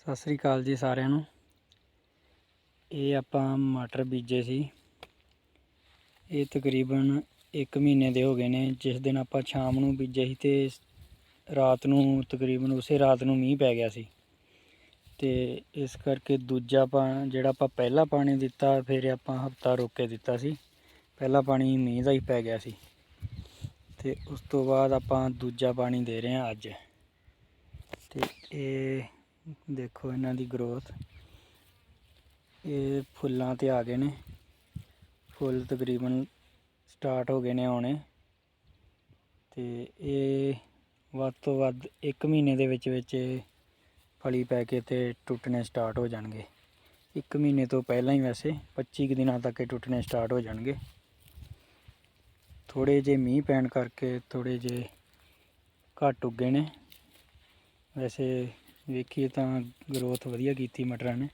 ਸਤਿ ਸ੍ਰੀ ਅਕਾਲ ਜੀ ਸਾਰਿਆਂ ਨੂੰ। ਇਹ ਆਪਾਂ ਮਟਰ ਬੀਜੇ ਸੀ। ਇਹ ਤਕਰੀਬਨ 1 ਮਹੀਨੇ ਦੇ ਹੋ ਗਏ ਨੇ। ਜਿਸ ਦਿਨ ਆਪਾਂ ਸ਼ਾਮ ਨੂੰ ਬੀਜੇ ਸੀ ਤੇ ਰਾਤ ਨੂੰ ਤਕਰੀਬਨ ਉਸੇ ਰਾਤ ਨੂੰ ਮੀਂਹ ਪੈ ਗਿਆ ਸੀ। ਤੇ ਇਸ ਕਰਕੇ ਦੂਜਾ ਪਾ, ਜਿਹੜਾ ਆਪਾਂ ਪਹਿਲਾ ਪਾਣੀ ਦਿੱਤਾ, ਫਿਰ ਆਪਾਂ ਹਫਤਾ ਰੋਕ ਕੇ ਦਿੱਤਾ ਸੀ। ਪਹਿਲਾ ਪਾਣੀ ਮੀਂਹ ਦਾ ਹੀ ਪੈ ਗਿਆ ਸੀ। ਤੇ ਉਸ ਤੋਂ ਬਾਅਦ ਆਪਾਂ ਦੂਜਾ ਪਾਣੀ ਦੇ ਰਹੇ ਹਾਂ ਅੱਜ। ਤੇ ਇਹ ਦੇਖੋ ਇਹਨਾਂ ਦੀ ਗਰੋਥ ਇਹ ਫੁੱਲਾਂ ਤੇ ਆ ਗਏ ਨੇ। ਫੁੱਲ ਤਕਰੀਬਨ ਸਟਾਰਟ ਹੋ ਗਏ ਨੇ ਆਉਣੇ। ਤੇ ਇਹ ਵੱਧ ਤੋਂ ਵੱਧ 1 ਮਹੀਨੇ ਦੇ ਵਿੱਚ ਵਿੱਚ ਫਲੀ ਪੈ ਕੇ ਤੇ ਟੁੱਟਣੇ ਸਟਾਰਟ ਹੋ ਜਾਣਗੇ। 1 ਮਹੀਨੇ ਤੋਂ ਪਹਿਲਾਂ ਹੀ ਵੈਸੇ 25 ਕੁ ਦਿਨਾਂ ਤੱਕ ਇਹ ਟੁੱਟਣੇ ਸਟਾਰਟ ਹੋ ਜਾਣਗੇ। ਥੋੜੇ ਜੇ ਮੀਂਹ ਪੈਣ ਕਰਕੇ ਥੋੜੇ ਜੇ ਘੱਟ ਉੱਗੇ ਨੇ। ਵੈਸੇ ਵੇਖੀਏ ਤਾਂ ਗਰੋਥ ਵਧੀਆ ਕੀਤੀ ਮਟਰਾਂ ਨੇ।